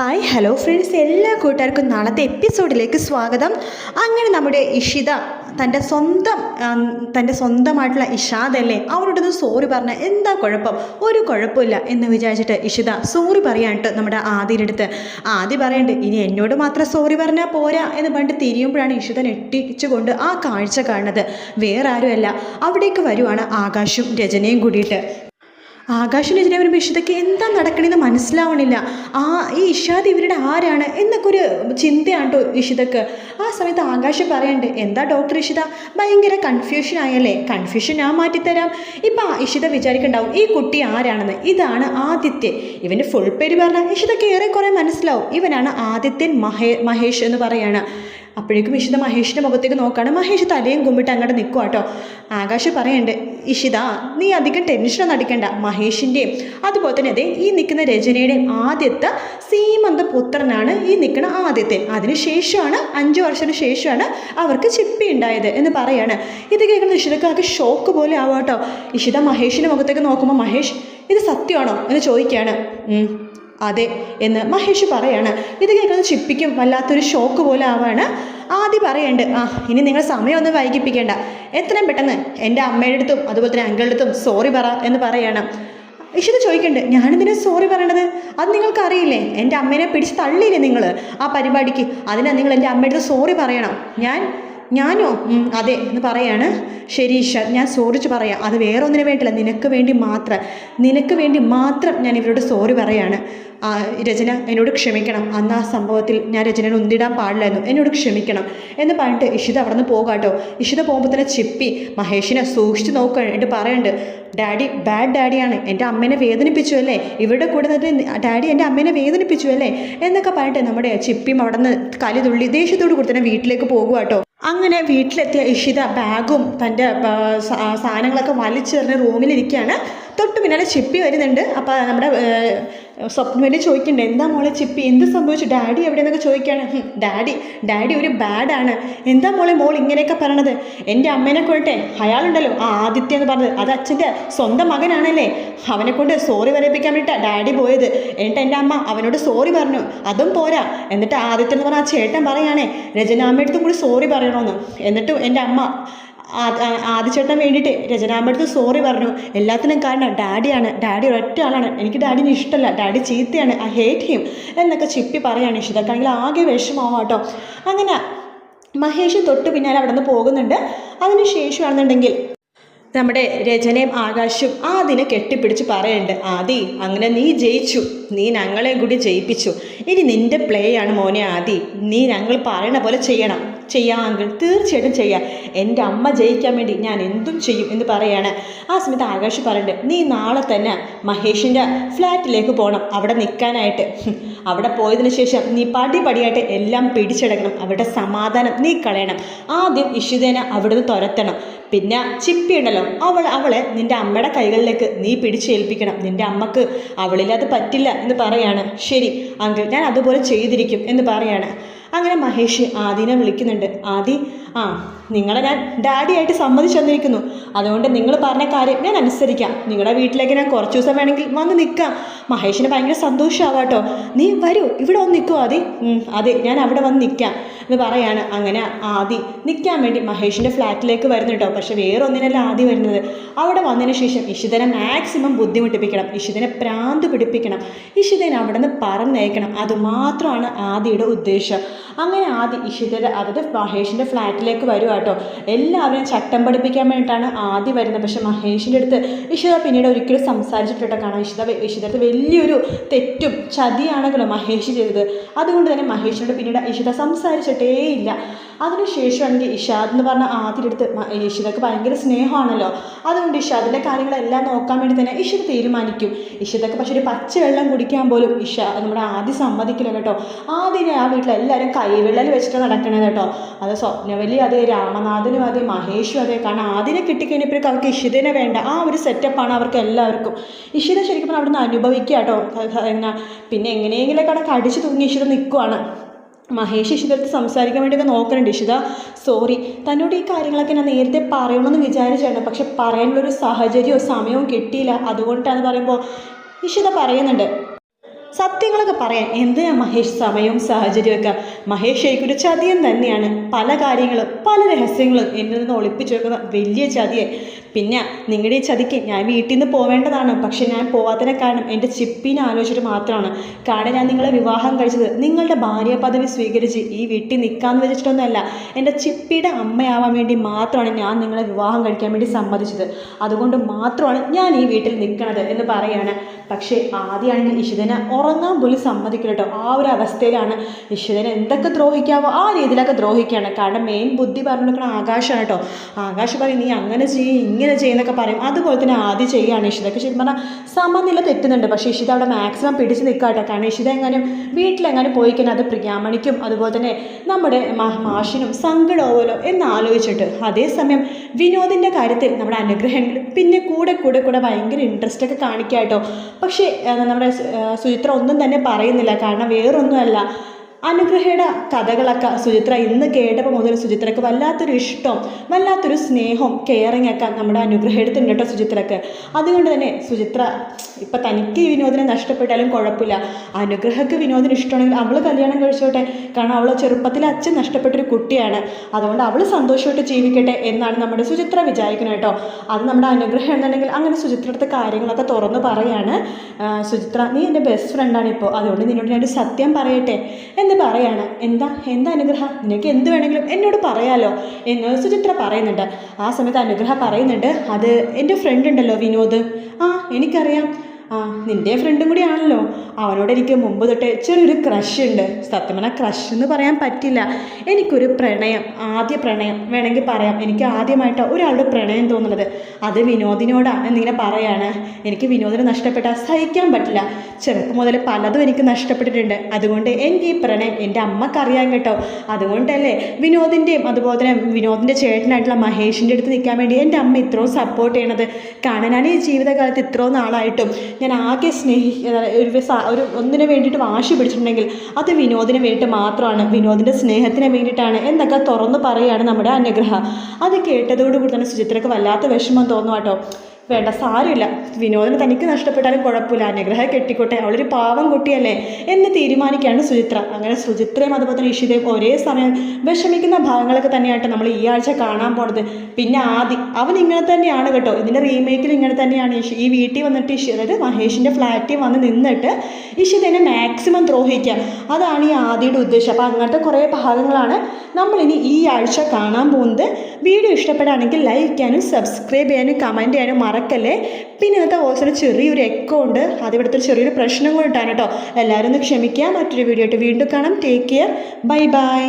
Hi hello friends എല്ലാ കൂട്ടുകാർക്കും നാളത്തെ എപ്പിസോഡിലേക്ക് സ്വാഗതം. അങ്ങനെ നമ്മുടെ ഇഷിത തന്റെ സ്വന്തം തന്റെ സ്വന്തമായിട്ടുള്ള ഇഷാദല്ലേ? അവരോടൊന്ന് സോറി പറഞ്ഞ എന്താ കുഴപ്പം? ഒരു കുഴപ്പമില്ല എന്ന് വിചാരിച്ചിട്ട് ഇഷിത സോറി പറയാനിട്ട് നമ്മുടെ ആദിയുടെ അടുത്ത്. ആദി പറയണ്ട് ഇനി എന്നോട് മാത്രം സോറി പറഞ്ഞാൽ പോരാ എന്ന് പറഞ്ഞിട്ട് തിരിയുമ്പോഴാണ് ഇഷിത നെട്ടിച്ചുകൊണ്ട് ആ കാഴ്ച കാണുന്നത്. വേറെ ആരുമല്ല. അവിടേക്ക് വരുവാണ് ആകാശും രചനയും കൂടിയിട്ട്. ആകാശിന് ഇതിനെ ഒരു ഇഷിതയ്ക്ക് എന്താ നടക്കണമെന്ന് മനസ്സിലാവണില്ല. ആ ഈ ഇഷാദ് ഇവരുടെ ആരാണ് എന്നൊക്കെ ഒരു ചിന്തയാണ് കേട്ടോ ഇഷിതക്ക്. ആ സമയത്ത് ആകാശ് പറയണ്ട് എന്താ ഡോക്ടർ ഇഷിത? ഭയങ്കര കൺഫ്യൂഷൻ ആയല്ലേ? കൺഫ്യൂഷൻ ഞാൻ മാറ്റിത്തരാം. ഇപ്പം ഇഷിത വിചാരിക്കണ്ടാവും ഈ കുട്ടി ആരാണെന്ന്? ഇതാണ് ആദിത്യൻ. ഇവന്റെ ഫുൾ പേര് പറഞ്ഞാൽ ഇഷിതക്ക് ഏറെക്കുറെ മനസ്സിലാവും. ഇവനാണ് ആദിത്യൻ മഹേ മഹേഷ് എന്ന് പറയാണ്. അപ്പോഴേക്കും ഇഷിത മഹേഷിന്റെ മുഖത്തേക്ക് നോക്കുകയാണ്. മഹേഷ് തലയും കുമ്പിട്ട് അങ്ങോട്ട് നിൽക്കുക കേട്ടോ ആകാശ് പറയണ്ട് ഇഷിത നീ അധികം ടെൻഷനൊന്നും അടിക്കണ്ട. മഹേഷിന്റെയും അതുപോലെ തന്നെ അതെ ഈ നിൽക്കുന്ന രചനയുടെയും ആദ്യത്തെ സീമന്ത പുത്രനാണ് ഈ നിൽക്കുന്ന ആദ്യത്തെ. അതിനുശേഷമാണ് അഞ്ച് വർഷത്തിന് ശേഷമാണ് അവർക്ക് ചിപ്പി ഉണ്ടായത് എന്ന് പറയാണ്. ഇത് കേൾക്കുന്ന ഇഷിതക്കാർക്ക് ഷോക്ക് പോലെ ആവാം കേട്ടോ ഇഷിത മഹേഷിന്റെ മുഖത്തേക്ക് നോക്കുമ്പോൾ മഹേഷ് ഇത് സത്യമാണോ? എന്ന് ചോദിക്കുകയാണ്. "ഉം, അതെ എന്ന് മഹേഷ് പറയാണ്. ഇത് കേൾക്കുന്ന ചിപ്പിക്കും വല്ലാത്തൊരു ഷോക്ക് പോലെ ആവാണ്. ആദ്യം പറയണ്ട് ആ ഇനി നിങ്ങൾ സമയമൊന്നും വൈകിപ്പിക്കേണ്ട. എത്രയും പെട്ടെന്ന് എന്റെ അമ്മയുടെ അടുത്തും അതുപോലെ തന്നെ അങ്കിളുടെ അടുത്തും സോറി പറ എന്ന് പറയണം. ഇഷിത് ചോദിക്കണ്ട് ഞാനെന്തിനാ സോറി പറയണത്? അത് നിങ്ങൾക്ക് അറിയില്ലേ എന്റെ അമ്മേനെ പിടിച്ച് തള്ളിയില്ലേ നിങ്ങൾ ആ പരിപാടിക്ക്? അതിനാ നിങ്ങൾ എന്റെ അമ്മയുടെ സോറി പറയണം. ഞാൻ ഞാനോ? അതെ എന്ന് പറയാണ്. ശരി ഈശ ഞാൻ സോറിച്ച് പറയാം. അത് വേറെ ഒന്നിനു വേണ്ടിയില്ല. നിനക്ക് വേണ്ടി മാത്രം. നിനക്ക് വേണ്ടി മാത്രം ഞാൻ ഇവരോട് സോറി പറയാണ്. രചന എന്നോട് ക്ഷമിക്കണം. അന്ന് ആ സംഭവത്തിൽ ഞാൻ രചനയെ ഉന്തിടാൻ പാടില്ലായിരുന്നു. എന്നോട് ക്ഷമിക്കണം എന്ന് പറഞ്ഞിട്ട് ഇഷിത അവിടെ നിന്ന് പോകാട്ടോ ഇഷിത പോകുമ്പോൾ തന്നെ ചിപ്പി മഹേഷിനെ സൂക്ഷിച്ച് നോക്കുക എന്നിട്ട് പറയുന്നുണ്ട് ഡാഡി ബാഡ് ഡാഡിയാണ് എന്റെ അമ്മേനെ വേദനിപ്പിച്ചു അല്ലേ? ഇവരുടെ കൂടെ ഡാഡി എന്റെ അമ്മേനെ വേദനിപ്പിച്ചു അല്ലേ? എന്നൊക്കെ പറഞ്ഞിട്ട് നമ്മുടെ ചിപ്പിയും അവിടെ നിന്ന് കലി തുള്ളി ദേഷ്യത്തോട് കൂടി തന്നെ വീട്ടിലേക്ക് പോകുക അങ്ങനെ വീട്ടിലെത്തിയ ഇഷിത ബാഗും തന്റെ സാധനങ്ങളൊക്കെ വലിച്ചെറിഞ്ഞ് റൂമിലിരിക്കുകയാണ്. തൊട്ട് പിന്നാലെ ചിപ്പി വരുന്നുണ്ട്. അപ്പോൾ നമ്മുടെ സ്വപ്നവലി ചോദിക്കണ്ടേ എന്താ മോളെ ചിപ്പി? എന്ത് സംഭവിച്ചു? ഡാഡി എവിടെയെന്നൊക്കെ ചോദിക്കുകയാണ് ഡാഡി ഡാഡി ഒരു ബാഡാണ്. എന്താ മോളെ? മോൾ ഇങ്ങനെയൊക്കെ പറയണത്? എന്റെ അമ്മേനെ കൊണ്ടേ. അയാളുണ്ടല്ലോ. ആ ആദിത്യ എന്ന് പറഞ്ഞത്. അത് അച്ഛന്റെ സ്വന്തം മകനാണല്ലേ. അവനെ കൊണ്ട് സോറി പറയിപ്പിക്കാൻ വേണ്ടിയിട്ടാണ് ഡാഡി പോയത്. എന്നിട്ട് എന്റെ അമ്മ അവനോട് സോറി പറഞ്ഞു. അതും പോരാ. എന്നിട്ട് ആദിത്യ എന്ന് പറഞ്ഞാൽ ആ ചേട്ടൻ പറയുകയാണേ രചനാമ്മയുടെ അടുത്തും കൂടി സോറി പറയണമെന്ന് എന്നിട്ടും എന്റെ അമ്മ ആദിച്ചേട്ടൻ വേണ്ടിയിട്ട് രചനാമ്മടുത്ത് സോറി പറഞ്ഞു. എല്ലാത്തിനും കാരണം ഡാഡിയാണ്. ഡാഡി ഒരൊറ്റ ആളാണ്. എനിക്ക് ഡാഡിനെ ഇഷ്ടമല്ല. ഡാഡി ചീത്തയാണ്. ഐ ഹേറ്റ് ഹിം എന്നൊക്കെ ചിപ്പി പറയാണ് ഇഷിതക്കാണെങ്കിൽ ആകെ വിഷമാവാം കേട്ടോ. അങ്ങനെ മഹേഷ് തൊട്ട് പിന്നാലെ അവിടെ നിന്ന് പോകുന്നുണ്ട്. അതിന് ശേഷമാണെന്നുണ്ടെങ്കിൽ നമ്മുടെ രചനയും ആകാശും ആദിനെ കെട്ടിപ്പിടിച്ച് പറയുന്നുണ്ട് ആദി അങ്ങനെ നീ ജയിച്ചു. നീ ഞങ്ങളെയും കൂടി ജയിപ്പിച്ചു. ഇനി നിന്റെ പ്ലേ ആണ് മോനെ ആദി. നീ ഞങ്ങൾ പറയണ പോലെ ചെയ്യണം. ചെയ്യാമെങ്കിൽ തീർച്ചയായിട്ടും ചെയ്യാം. എന്റെ അമ്മ ജയിക്കാൻ വേണ്ടി ഞാൻ എന്തും ചെയ്യും എന്ന് പറയാണ്. ആ സമയത്ത് ആകാശ് പറയുന്നുണ്ട് നീ നാളെ തന്നെ മഹേഷിന്റെ ഫ്ലാറ്റിലേക്ക് പോകണം അവിടെ നിൽക്കാനായിട്ട്. അവിടെ പോയതിന് ശേഷം നീ പടി പടിയായിട്ട് എല്ലാം പിടിച്ചെടുക്കണം അവിടെ സമാധാനം നീ കളയണം. ആദ്യം ഇഷുദേനെ അവിടെ നിന്ന് തുരത്തണം. പിന്നെ ചിപ്പി ഉണ്ടല്ലോ അവൾ അവളെ നിന്റെ അമ്മയുടെ കൈകളിലേക്ക് നീ പിടിച്ചേൽപ്പിക്കണം. നിന്റെ അമ്മയ്ക്ക് അവളില്ലാതെ പറ്റില്ല എന്ന് പറയാണ്. ശരി അങ്കിൾ ഞാൻ അതുപോലെ ചെയ്തിരിക്കും എന്ന് പറയാണ്. അങ്ങനെ മഹേഷ് ആദിനെ വിളിക്കുന്നുണ്ട്. ആദി ആ നിങ്ങളെ ഞാൻ ഡാഡിയായിട്ട് സമ്മതിച്ചു തന്നിരിക്കുന്നു. അതുകൊണ്ട് നിങ്ങൾ പറഞ്ഞ കാര്യം ഞാൻ അനുസരിക്കാം. നിങ്ങളുടെ വീട്ടിലേക്ക് ഞാൻ കുറച്ച് ദിവസം വേണമെങ്കിൽ വന്ന് നിൽക്കാം. മഹേഷിന് ഭയങ്കര സന്തോഷമാവാം കേട്ടോ നീ വരൂ ഇവിടെ വന്ന് നിൽക്കുമോ ആദി. അതെ ഞാൻ അവിടെ വന്ന് നിൽക്കാം എന്ന് പറയാണ്. അങ്ങനെ ആദി നിൽക്കാൻ വേണ്ടി മഹേഷിന്റെ ഫ്ലാറ്റിലേക്ക് വരുന്നു കേട്ടോ. പക്ഷേ വേറെ ഒന്നിനല്ല ആദി വരുന്നത്. അവിടെ വന്നതിന് ശേഷം ഇഷിതനെ മാക്സിമം ബുദ്ധിമുട്ടിപ്പിക്കണം. ഇഷിതനെ പ്രാന്ത് പിടിപ്പിക്കണം. ഇഷിതനെ അവിടെ നിന്ന് പറഞ്ഞയക്കണം അതുമാത്രമാണ് ആദിയുടെ ഉദ്ദേശം. അങ്ങനെ ആദി ഇഷിതയുടെ അതായത് മഹേഷിന്റെ ഫ്ലാറ്റിലേക്ക് വരുക കേട്ടോ എല്ലാവരും ചട്ടം പഠിപ്പിക്കാൻ വേണ്ടിയിട്ടാണ് ആദ്യം വരുന്നത്. പക്ഷേ മഹേഷിന്റെ അടുത്ത് ഇഷിത പിന്നീട് ഒരിക്കലും സംസാരിച്ചിട്ടില്ല കാണാം ഇഷിത ഇഷിതടുത്ത് വലിയൊരു തെറ്റും ചതിയാണെങ്കിലും മഹേഷ് ചെയ്തത്. അതുകൊണ്ട് തന്നെ മഹേഷിനോട് പിന്നീട് ഇഷിത സംസാരിച്ചിട്ടേ ഇല്ല. അതിനുശേഷമാണെങ്കിൽ ഇഷാദ് എന്ന് പറഞ്ഞ ആദ്യം അടുത്ത് ഇഷിതക്ക് ഭയങ്കര സ്നേഹമാണല്ലോ. അതുകൊണ്ട് ഇഷാദിന്റെ കാര്യങ്ങളെല്ലാം നോക്കാൻ വേണ്ടി തന്നെ ഇഷിത തീരുമാനിക്കും. ഇഷിതക്ക് പക്ഷേ ഒരു പച്ചവെള്ളം കുടിക്കാൻ പോലും ഇഷ നമ്മുടെ ആദ്യം സമ്മതിക്കില്ല കേട്ടോ ആദ്യം ആ വീട്ടിലെല്ലാവരും കൈവിള്ളൽ വെച്ചിട്ട് നടക്കണത് കേട്ടോ. അത് സ്വപ്നവലി അതെ രാമനാഥനും അതെ മഹേഷും അതെ കാരണം ആദ്യം കിട്ടിക്കഴിഞ്ഞപ്പോഴേക്കും അവർക്ക് ഇഷിതനെ വേണ്ട. ആ ഒരു സെറ്റപ്പാണ് അവർക്ക് എല്ലാവർക്കും. ഇഷിത ശരിക്കും അവിടെ നിന്ന് അനുഭവിക്കുക കേട്ടോ. പിന്നെ എങ്ങനെയെങ്കിലൊക്കെ അവിടെ കടിച്ചു തൂങ്ങി ഇഷിത നിൽക്കുവാണ് മഹേഷ് ഇഷിതടുത്ത് സംസാരിക്കാൻ വേണ്ടിയൊക്കെ നോക്കുന്നുണ്ട് ഇഷിത. സോറി തന്നോട് ഈ കാര്യങ്ങളൊക്കെ ഞാൻ നേരത്തെ പറയണമെന്ന് വിചാരിച്ചായിരുന്നു. പക്ഷെ പറയാനുള്ളൊരു സാഹചര്യമോ സമയവും കിട്ടിയില്ല. അതുകൊണ്ടാണ് പറയുമ്പോൾ ഇഷിത പറയുന്നുണ്ട്. സത്യങ്ങളൊക്കെ പറയാൻ എന്തിനാ മഹേഷ് സമയവും സാഹചര്യമൊക്കെ മഹേഷ് എനിക്കൊരു ചതിയൻ തന്നെയാണ്. പല കാര്യങ്ങളും പല രഹസ്യങ്ങളും എന്നിൽ നിന്ന് ഒളിപ്പിച്ചു വെക്കുന്ന വലിയ ചതിയെ പിന്നെ നിങ്ങളുടെ ഈ ചതിക്ക് ഞാൻ വീട്ടിൽ നിന്ന് പോവേണ്ടതാണ്. പക്ഷെ ഞാൻ പോവാത്തതിനെ കാരണം എന്റെ ചിപ്പിനെ ആലോചിച്ചിട്ട് മാത്രമാണ്. കാരണം ഞാൻ നിങ്ങളെ വിവാഹം കഴിച്ചത് നിങ്ങളുടെ ഭാര്യ പദവി സ്വീകരിച്ച് ഈ വീട്ടിൽ നിൽക്കാമെന്ന് വെച്ചിട്ടൊന്നുമല്ല എന്റെ ചിപ്പിയുടെ അമ്മയാവാൻ വേണ്ടി മാത്രമാണ് ഞാൻ നിങ്ങളെ വിവാഹം കഴിക്കാൻ വേണ്ടി സമ്മതിച്ചത്. അതുകൊണ്ട് മാത്രമാണ് ഞാൻ ഈ വീട്ടിൽ നിൽക്കണത് എന്ന് പറയാണ്. പക്ഷേ ആദ്യമാണെങ്കിൽ ഇഷിതനെ ഉറങ്ങാൻ പോലും സമ്മതിക്കില്ല കേട്ടോ. ആ ഒരു അവസ്ഥയിലാണ് ഇഷിതനെ എന്തൊക്കെ ദ്രോഹിക്കാവോ ആ രീതിയിലൊക്കെ ദ്രോഹിക്കുകയാണ് കാരണം മെയിൻ ബുദ്ധി പറഞ്ഞു കൊടുക്കണ ആകാശമാണ് കേട്ടോ. ആകാശ് പറയും നീ അങ്ങനെ ചെയ്യും ഇങ്ങനെ ചെയ്യുന്നൊക്കെ പറയും. അതുപോലെ തന്നെ ആദ്യം ചെയ്യുകയാണ് ഇഷിതൊക്കെ ശരിക്കും പറഞ്ഞാൽ സമനില തെറ്റുന്നുണ്ട്. പക്ഷേ ഇഷിത അവിടെ മാക്സിമം പിടിച്ച് നിൽക്കാട്ടെ കാരണം ഇഷിത എങ്ങാനും വീട്ടിലെങ്ങാനും പോയി കഴിഞ്ഞാൽ അത് പ്രിയാമണിക്കും അതുപോലെ തന്നെ നമ്മുടെ മാഷിനും സങ്കടമാവുമല്ലോ എന്ന് ആലോചിച്ചിട്ട്. അതേസമയം വിനോദിന്റെ കാര്യത്തിൽ നമ്മുടെ അനുഗ്രഹങ്ങൾ പിന്നെ കൂടെ കൂടെ കൂടെ ഭയങ്കര ഇൻട്രസ്റ്റ് ഒക്കെ കാണിക്കാട്ടോ. കേട്ടോ പക്ഷേ നമ്മുടെ സുചിത്ര ഒന്നും തന്നെ പറയുന്നില്ല. കാരണം വേറൊന്നുമല്ല. അനുഗ്രഹയുടെ കഥകളൊക്കെ സുചിത്ര ഇന്ന് കേട്ടപ്പോൾ മുതൽ സുചിത്രക്ക് വല്ലാത്തൊരു ഇഷ്ടം വല്ലാത്തൊരു സ്നേഹവും കെയറിങ് ഒക്കെ നമ്മുടെ അനുഗ്രഹയെടുത്തുണ്ട് കേട്ടോ സുചിത്രക്ക്. അതുകൊണ്ട് തന്നെ സുചിത്ര ഇപ്പം തനിക്ക് വിനോദിനെ നഷ്ടപ്പെട്ടാലും കുഴപ്പമില്ല. അനുഗ്രഹക്ക് വിനോദിന് ഇഷ്ടമാണെങ്കിൽ അവൾ കല്യാണം കഴിച്ചോട്ടെ. കാരണം അവൾ ചെറുപ്പത്തിൽ അച്ഛൻ നഷ്ടപ്പെട്ടൊരു കുട്ടിയാണ്. അതുകൊണ്ട് അവൾ സന്തോഷമായിട്ട് ജീവിക്കട്ടെ എന്നാണ് നമ്മുടെ സുചിത്ര വിചാരിക്കുന്നത് കേട്ടോ. അത് നമ്മുടെ അനുഗ്രഹം എന്നുണ്ടെങ്കിൽ അങ്ങനെ സുചിത്രത്തെ കാര്യങ്ങളൊക്കെ തുറന്ന് പറയാണ്. സുചിത്ര നീ എന്റെ ബെസ്റ്റ് ഫ്രണ്ടാണ് ഇപ്പോൾ അതുകൊണ്ട് നിന്നോട് ഞാനൊരു സത്യം പറയട്ടെ എന്ന് പറയാണ്. എന്താ? എന്താ അനുഗ്രഹം? നിനക്ക് എന്ത് വേണമെങ്കിലും എന്നോട് പറയാലോ എന്ന് സുചിത്ര പറയുന്നുണ്ട്. ആ സമയത്ത് അനുഗ്രഹ പറയുന്നുണ്ട്. അത് എന്റെ ഫ്രണ്ട് ഉണ്ടല്ലോ വിനോദ്. ആ എനിക്കറിയാം. ആ നിന്റെ ഫ്രണ്ടും കൂടി ആണല്ലോ. അവനോട് എനിക്ക് മുമ്പ് തൊട്ടേ ചെറിയൊരു ക്രഷ് ഉണ്ട്. സത്യം പറഞ്ഞാൽ ക്രഷ് എന്ന് പറയാൻ പറ്റില്ല. എനിക്കൊരു പ്രണയം ആദ്യ പ്രണയം വേണമെങ്കിൽ പറയാം. എനിക്ക് ആദ്യമായിട്ട് ഒരാളുടെ പ്രണയം തോന്നുന്നത്. അത് വിനോദിനോടാണ് എന്നിങ്ങനെ പറയാണ്. എനിക്ക് വിനോദിനെ നഷ്ടപ്പെട്ടാൽ സഹിക്കാൻ പറ്റില്ല. ചെറുപ്പം മുതൽ പലതും എനിക്ക് നഷ്ടപ്പെട്ടിട്ടുണ്ട്. അതുകൊണ്ട് എന്റെ ഈ പ്രണയം എന്റെ അമ്മക്കറിയാൻ കേട്ടോ. അതുകൊണ്ടല്ലേ വിനോദിന്റെയും അതുപോലെ തന്നെ വിനോദിന്റെ ചേട്ടനായിട്ടുള്ള മഹേഷിന്റെ അടുത്ത് നിൽക്കാൻ വേണ്ടി എന്റെ അമ്മ ഇത്രയും സപ്പോർട്ട് ചെയ്യണത്. കാരണം ഞാൻ ഈ ജീവിതകാലത്ത് ഇത്രയും നാളായിട്ടും ഞാൻ ആകെ സ്നേഹി ഒരു ഒരു ഒന്നിനു വേണ്ടിയിട്ട് വാശി പിടിച്ചിട്ടുണ്ടെങ്കിൽ അത് വിനോദിന് വേണ്ടിയിട്ട് മാത്രമാണ്. വിനോദിന്റെ സ്നേഹത്തിന് വേണ്ടിയിട്ടാണ് എന്നൊക്കെ തുറന്ന് പറയുകയാണ് നമ്മുടെ അനുഗ്രഹ. അത് കേട്ടതോടുകൂടി തന്നെ സുചിത്രക്ക് വല്ലാത്ത വിഷമം തോന്നും കേട്ടോ. വേണ്ട സാരമില്ല. വിനോദിന് തനിക്ക് നഷ്ടപ്പെട്ടാലും കുഴപ്പമില്ല. അനുഗ്രഹം കെട്ടിക്കോട്ടെ. അവളൊരു പാവം കുട്ടിയല്ലേ എന്ന് തീരുമാനിക്കുകയാണ് സുചിത്ര. അങ്ങനെ സുചിത്രയും അതുപോലെ തന്നെ ഇഷിതയും ഒരേ സമയം വിഷമിക്കുന്ന ഭാഗങ്ങളൊക്കെ തന്നെയായിട്ട് നമ്മൾ ഈ ആഴ്ച കാണാൻ പോണത്. പിന്നെ ആദി അവൻ ഇങ്ങനെ തന്നെയാണ് കേട്ടോ. ഇതിന്റെ റീമേക്കിൽ ഇങ്ങനെ തന്നെയാണ് ഇഷി ഈ വീട്ടിൽ വന്നിട്ട് ഇഷി അതായത് മഹേഷിന്റെ ഫ്ലാറ്റിൽ വന്ന് നിന്നിട്ട് ഇഷിതനെ മാക്സിമം ദ്രോഹിക്കുക. അതാണ് ഈ ആദിയുടെ ഉദ്ദേശം. അപ്പോൾ അങ്ങനത്തെ കുറേ ഭാഗങ്ങളാണ് നമ്മളിനി ഈ ആഴ്ച കാണാൻ പോകുന്നത് വീഡിയോ ഇഷ്ടപ്പെടുകയാണെങ്കിൽ ലൈക്ക് ചെയ്യാനും സബ്സ്ക്രൈബ് ചെയ്യാനും കമന്റ് ചെയ്യാനും മറക്കല്ലേ? പിന്നെ ഇന്നത്തെ വോയിസിന് ചെറിയൊരു എക്കോ ഉണ്ട്. അത് ഇവിടുത്തെ ചെറിയൊരു പ്രശ്നം കൊണ്ടിട്ടാണ് കേട്ടോ. എല്ലാവരും ഒന്ന് ക്ഷമിക്കുക. മറ്റൊരു വീഡിയോ ആയിട്ട് വീണ്ടും കാണാം. Take care bye bye